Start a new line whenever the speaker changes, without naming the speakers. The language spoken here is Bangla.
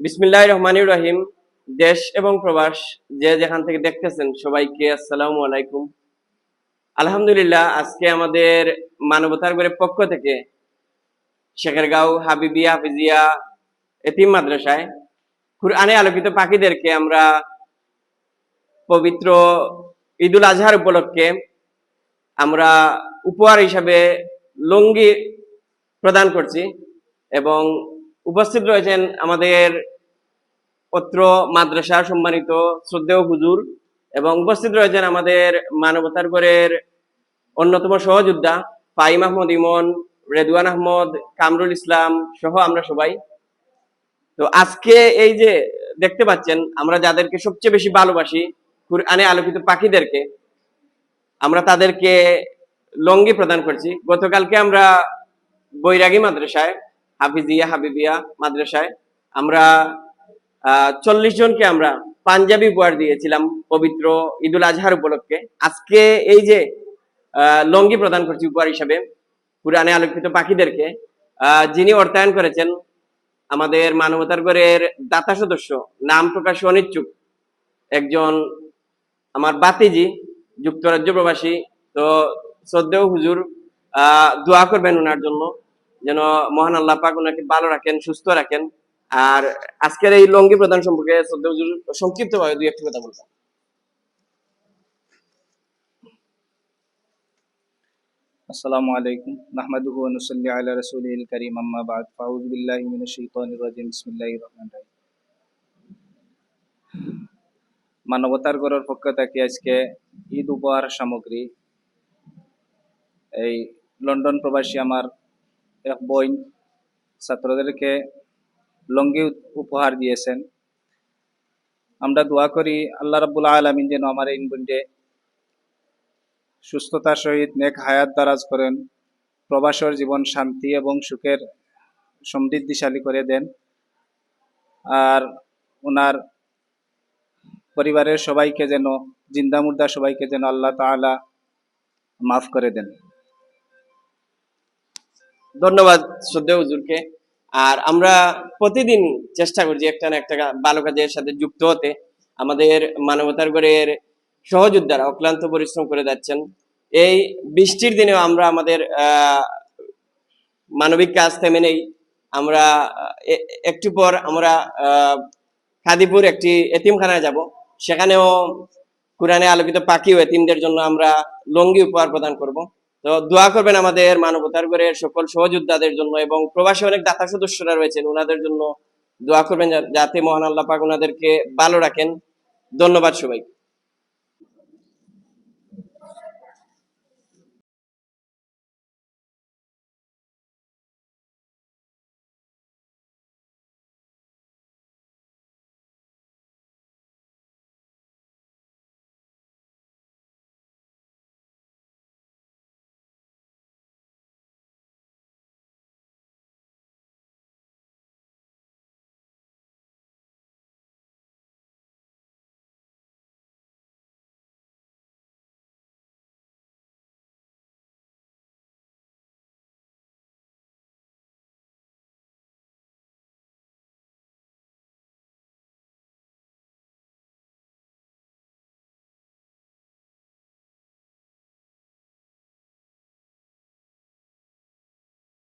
বিসমিল্লাহ রহমানির রহিম দেশ এবং প্রবাস যে যেখান থেকে দেখতেছেন সবাইকে আসসালামু আলাইকুম। আলহামদুলিল্লাহ, আজকে আমাদের মানবতার গড়ের পক্ষ থেকে শেখেরগাঁও হাবিবিয়া হাফিজিয়া এতিম মাদ্রাসায় কুরআনে আলোকিত পাখিদেরকে আমরা পবিত্র ঈদুল আজহার উপলক্ষে আমরা উপহার হিসাবে লুঙ্গি প্রদান করছি এবং উপস্থিত রয়েছেন আমাদের পত্র, মাদ্রাসা সম্মানিত শ্রদ্ধেয় হুজুর এবং উপস্থিত রয়েছেন আমাদের মানবতার গড়ের অন্যতম সহযোদ্ধা ফাইম আহমদ ইমন রেদুয়ান আহমদ, কামরুল ইসলাম সহ আমরা সবাই। তো আজকে এই যে দেখতে পাচ্ছেন, আমরা যাদেরকে সবচেয়ে বেশি ভালোবাসি কুরআনে আলোকিত পাখিদেরকে, আমরা তাদেরকে লঙ্গি প্রদান করছি। গতকালকে আমরা বৈরাগী মাদ্রাসায় হাফিজিয়া, হাবিবিয়া মাদ্রাসায়। আমরা চল্লিশ জনকে আমরা পাঞ্জাবি উপহার দিয়েছিলাম পবিত্র ঈদুল আজহার উপলক্ষে। আজকে এই যে লঙ্গি প্রদান করছি উপহার হিসাবে পুরানে আলোকিত পাখিদেরকে যিনি অর্থায়ন করেছেন আমাদের মানবতার গড়ের দাতা সদস্য, নাম প্রকাশ অনিচ্ছুক একজন আমার বাতিজি, যুক্তরাজ্য প্রবাসী। তো শ্রদ্ধেয় হুজুর দোয়া করবেন ওনার জন্য। যেন মহান আল্লাহ পাক ওনাকে ভালো রাখেন, সুস্থ রাখেন। আর আজকের এই লঙ্গি প্রধান সম্পর্কে সংক্ষিপ্ত ভাবে দুই একটি কথা বলবেন
আসসালামু আলাইকুম। নাহমাদুহু ওয়া নুসাল্লি আলা রাসূলিল কারীম। আম্মা বাদ। ফাউযু বিল্লাহি মিনাশ শাইতানির রাজিম। বিসমিল্লাহির রহমানির রহিম। মানবতার গড়ের পক্ষ থেকে আজকে ঈদ উপহার সামগ্রী। এই লন্ডন প্রবাসী আমার এক বোন ছাত্রদেরকে লঙ্গি উপহার দিয়েছেন। আমরা দোয়া করি আল্লাহ রাব্বুল আলামিন যেন আমার এই বোনকে সুস্থতার সহিত নেক হায়াত দারাজ করেন, প্রবাসর জীবন শান্তি এবং সুখের সমৃদ্ধিশালী করে দেন। আর ওনার পরিবারের সবাইকে যেন, জিন্দা মুর্দা সবাইকে যেন আল্লাহ তাআলা মাফ করে দেন।
ধন্যবাদ শ্রদ্ধেয় হুজুরকে। আর আমরা প্রতিদিন চেষ্টা করছি একটা না একটা ভালো কাজের সাথে যুক্ত হতে। আমাদের মানবতার গড়ের সহযোদ্ধারা অক্লান্ত পরিশ্রম করে যাচ্ছেন। এই বৃষ্টির দিনেও আমরা আমাদের মানবিক কাজ থেমে নেই। আমরা একটু পর আমরা খাদিপুর একটি এতিমখানায় যাব। সেখানেও কোরআনে আলোকিত পাখি ও এতিমদের জন্য আমরা লঙ্গি উপহার প্রদান করব। তো দোয়া করবেন আমাদের মানবতার গড়ের সকল সহযোদ্ধাদের জন্য এবং প্রবাসী অনেক দাতা সদস্যরা রয়েছেন ওনাদের জন্য দোয়া করবেন যাতে মহান আল্লাহ পাক ওনাদেরকে ভালো রাখেন। ধন্যবাদ সবাই